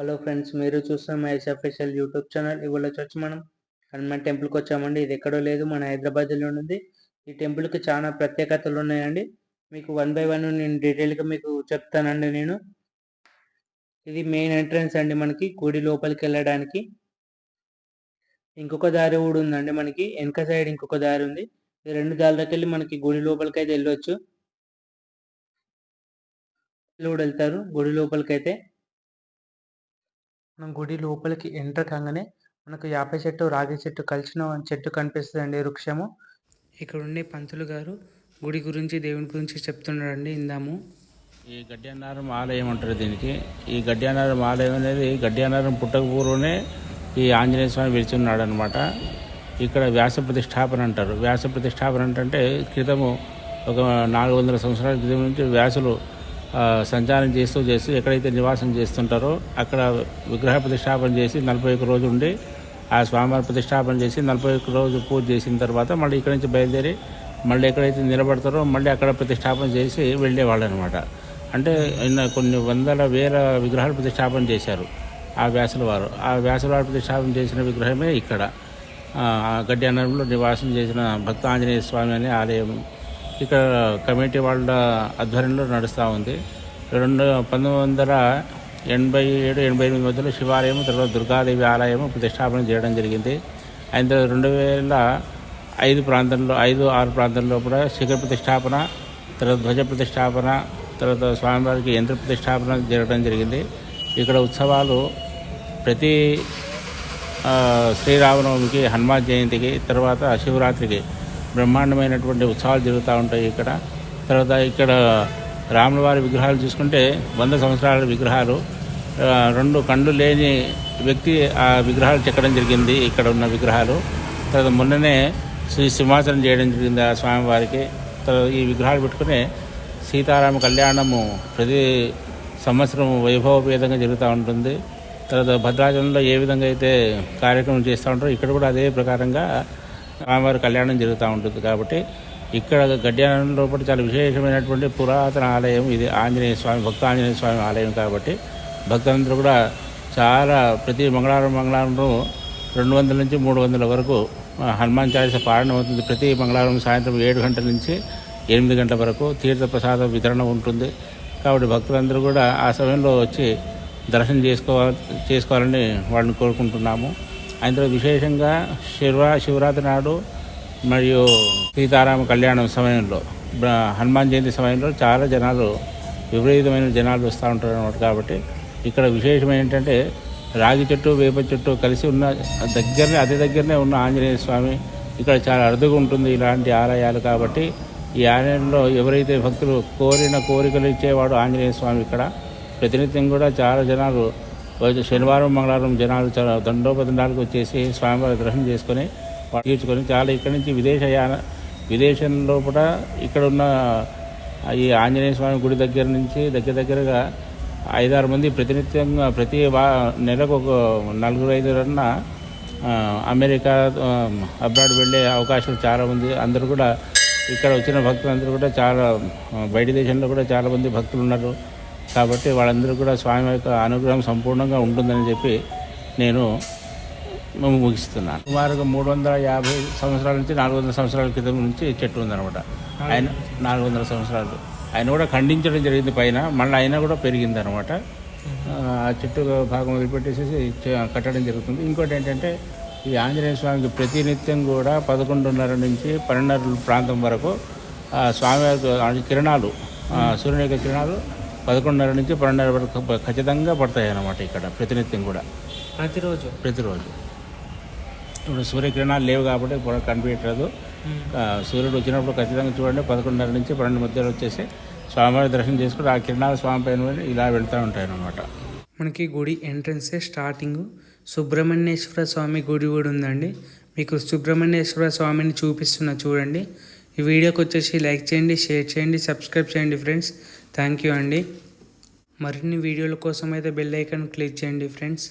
Hello friends మీరు చూస్తున్న my official YouTube channel ఇవాళ వచ్చి మనం హనుమాన్ టెంపుల్కి వచ్చామండి. ఇది ఎక్కడో లేదు మన హైదరాబాద్లో ఉంది ఈ టెంపుల్కి చాలా ప్రత్యేకతలు ఉన్నాయండి. మీకు వన్ బై వన్ నేను డీటెయిల్గా మీకు చెప్తానండి నేను. ఇది మెయిన్ ఎంట్రన్స్ అండి మనకి గుడి లోపలికి వెళ్ళడానికి. ఇంకొక దారి కూడా ఉందండి మనకి వెనక సైడ్ ఇంకొక దారి ఉంది. ఈ రెండు దారిలోకి వెళ్ళి మనకి గుడి లోపలికి అయితే వెళ్ళొచ్చు కూడా వెళ్తారు గుడి లోపలికి అయితే మనం గుడి లోపలికి ఎంటర్ కాగానే మనకు యాప చెట్టు రాగి చెట్టు కలిసిన చెట్టు కనిపిస్తుంది అండి వృక్షము. ఇక్కడ ఉండే పంతులు గారు గుడి గురించి దేవుని గురించి చెప్తున్నాడండి ఇందాము ఈ గడ్డ్యానారం ఆలయం అంటారు దీనికి. ఈ గడ్డ్యానారం ఆలయం అనేది గడ్డ్యానారం పుట్టక పూర్వమే ఈ ఆంజనేయ స్వామి వెలిచున్నాడు అనమాట ఇక్కడ వ్యాస ప్రతిష్టాపన అంటారు. వ్యాస ప్రతిష్టాపన అంటే క్రితము ఒక నాలుగు వందల సంవత్సరాల క్రితం నుంచి వ్యాసులు సంచారం చేస్తూ చేస్తూ ఎక్కడైతే నివాసం చేస్తుంటారో అక్కడ విగ్రహ ప్రతిష్టాపన చేసి నలభై ఒక్క రోజు ఉండి ఆ స్వామివారి ప్రతిష్టాపన చేసి నలభై ఒక్క రోజు పూజ చేసిన తర్వాత మళ్ళీ ఇక్కడి నుంచి బయలుదేరి మళ్ళీ ఎక్కడైతే నిలబడతారో మళ్ళీ అక్కడ ప్రతిష్టాపన చేసి వెళ్ళేవాళ్ళు అనమాట అంటే కొన్ని వందల వేల విగ్రహాలు ప్రతిష్టాపన చేశారు ఆ వ్యాసుల వారు ఆ వ్యాసుల వారు ప్రతిష్టాపన చేసిన విగ్రహమే ఇక్కడ. ఆ, గడ్డి అన్నంలో నివాసం చేసిన భక్త ఆంజనేయ స్వామి అనే ఆలయం ఇక్కడ కమిటీ వాళ్ళ ఆధ్వర్యంలో నడుస్తూ ఉంది. రెండు పంతొమ్మిది వందల ఎనభై ఏడు ఎనభై ఎనిమిది మధ్యలో శివాలయం తర్వాత దుర్గాదేవి ఆలయం ప్రతిష్టాపన చేయడం జరిగింది. అయిన తర్వాత రెండు వేల ఐదు ప్రాంతంలో ఐదు ఆరు ప్రాంతంలో కూడా శిఖర ప్రతిష్టాపన తర్వాత ధ్వజ ప్రతిష్టాపన తర్వాత స్వామివారికి యంత్ర ప్రతిష్టాపన జరగడం జరిగింది. ఇక్కడ ఉత్సవాలు ప్రతి శ్రీరామనవమికి హనుమాన్ జయంతికి తర్వాత శివరాత్రికి బ్రహ్మాండమైనటువంటి ఉత్సవాలు జరుగుతూ ఉంటాయి ఇక్కడ. తర్వాత ఇక్కడ రాముల వారి విగ్రహాలు చూసుకుంటే వంద సంవత్సరాల విగ్రహాలు రెండు కండ్లు లేని వ్యక్తి ఆ విగ్రహాలు చెక్కడం జరిగింది ఇక్కడ ఉన్న విగ్రహాలు. తర్వాత మొన్ననే శ్రీ సింహాసనం చేయడం జరిగింది ఆ స్వామివారికి. తర్వాత ఈ విగ్రహాలు పెట్టుకుని సీతారామ కళ్యాణము ప్రతి సంవత్సరం వైభవపేతంగా జరుగుతూ ఉంటుంది. తర్వాత భద్రాచలంలో ఏ విధంగా అయితే కార్యక్రమం చేస్తూ ఉంటారో ఇక్కడ కూడా అదే ప్రకారంగా స్వామివారి కళ్యాణం జరుగుతూ ఉంటుంది కాబట్టి ఇక్కడ గడ్యానంలో లోపల చాలా విశేషమైనటువంటి పురాతన ఆలయం. ఇది ఆంజనేయ స్వామి భక్త ఆంజనేయ స్వామి ఆలయం కాబట్టి భక్తులందరూ కూడా చాలా ప్రతి మంగళవారం మంగళవారం రెండు వందల నుంచి మూడు వందల వరకు హనుమాన్ చాలీస పాలన అవుతుంది. ప్రతి మంగళవారం సాయంత్రం ఏడు గంటల నుంచి ఎనిమిది గంటల వరకు తీర్థ ప్రసాద వితరణ ఉంటుంది. కాబట్టి భక్తులందరూ కూడా ఆ సమయంలో వచ్చి దర్శనం చేసుకోవాలి చేసుకోవాలని వాళ్ళని కోరుకుంటున్నాము. అందులో విశేషంగా శివ శివరాత్రి నాడు మరియు సీతారామ కళ్యాణం సమయంలో హనుమాన్ జయంతి సమయంలో చాలా జనాలు విపరీతమైన జనాలు వస్తూ ఉంటారు అన్నమాట కాబట్టి ఇక్కడ విశేషం ఏంటంటే రాగి చెట్టు వేప చెట్టు కలిసి ఉన్న దగ్గరనే అతి దగ్గరనే ఉన్న ఆంజనేయ స్వామి ఇక్కడ చాలా అరుదుగా ఉంటుంది ఇలాంటి ఆలయాలు. కాబట్టి ఈ ఆలయంలో ఎవరైతే భక్తులు కోరిన కోరికలు ఇచ్చేవాడు ఆంజనేయ స్వామి ఇక్కడ ప్రతినిత్యం కూడా చాలా జనాలు శనివారం మంగళవారం జనాలు చాలా దండోపదండాలకు వచ్చేసి స్వామివారి దర్శనం చేసుకొని తీర్చుకొని చాలా ఇక్కడి నుంచి విదేశయాన విదేశంలో లోపల ఇక్కడ ఉన్న ఈ ఆంజనేయ స్వామి గుడి దగ్గర నుంచి దగ్గర దగ్గరగా ఐదారు మంది ప్రతినిత్యంగా ప్రతి వా నెలకు ఒక నలుగురు ఐదుగురన్నా ఆ, అమెరికా అబ్రాడ్ వెళ్ళే అవకాశం చాలా ఉంది. అందరూ కూడా ఇక్కడ వచ్చిన భక్తులందరూ కూడా చాలా బయట దేశంలో కూడా చాలామంది భక్తులు ఉన్నారు. కాబట్టి వాళ్ళందరూ కూడా స్వామి యొక్క అనుగ్రహం సంపూర్ణంగా ఉంటుందని చెప్పి నేను ముగిస్తున్నాను. సుమారుగా మూడు వందల యాభై సంవత్సరాల నుంచి నాలుగు వందల సంవత్సరాల క్రితం నుంచి చెట్టు ఉందన్నమాట. ఆయన నాలుగు వందల సంవత్సరాలు. ఆయన కూడా ఖండించడం జరిగింది పైన మళ్ళీ అయినా కూడా పెరిగింది అనమాట ఆ చెట్టు భాగం వదిలిపెట్టేసేసి కట్టడం జరుగుతుంది. ఇంకోటి ఏంటంటే ఈ ఆంజనేయ స్వామికి ప్రతినిత్యం కూడా పదకొండున్నర నుంచి పన్నెండున్నర ప్రాంతం వరకు స్వామి యొక్క కిరణాలు సూర్యుని యొక్క కిరణాలు పదకొండున్నర నుంచి పన్నెండున్నర వరకు ఖచ్చితంగా పడతాయి అన్నమాట ఇక్కడ ప్రతినిత్యం కూడా. ప్రతిరోజు? ప్రతిరోజు. ఇప్పుడు సూర్యకిరణాలు లేవు కాబట్టి కనిపించట్లేదు. సూర్యుడు వచ్చినప్పుడు ఖచ్చితంగా చూడండి పదకొండున్నర నుంచి పన్నెండు మధ్యలో వచ్చేసి స్వామివారి దర్శనం చేసుకుని ఆ కిరణాలు స్వామి పైన ఇలా వెళ్తూ ఉంటాయి అన్నమాట మనకి గుడి ఎంట్రన్సే స్టార్టింగ్. సుబ్రహ్మణ్యేశ్వర స్వామి గుడి కూడా ఉందండి. మీకు సుబ్రహ్మణ్యేశ్వర స్వామిని చూపిస్తున్నా చూడండి. ఈ వీడియోకి వచ్చేసి లైక్ చేయండి షేర్ చేయండి సబ్స్క్రైబ్ చేయండి ఫ్రెండ్స్. థ్యాంక్ యూ అండి మరిన్ని వీడియోల కోసం అయితే బెల్ ఐకాన్ క్లిక్ చేయండి ఫ్రెండ్స్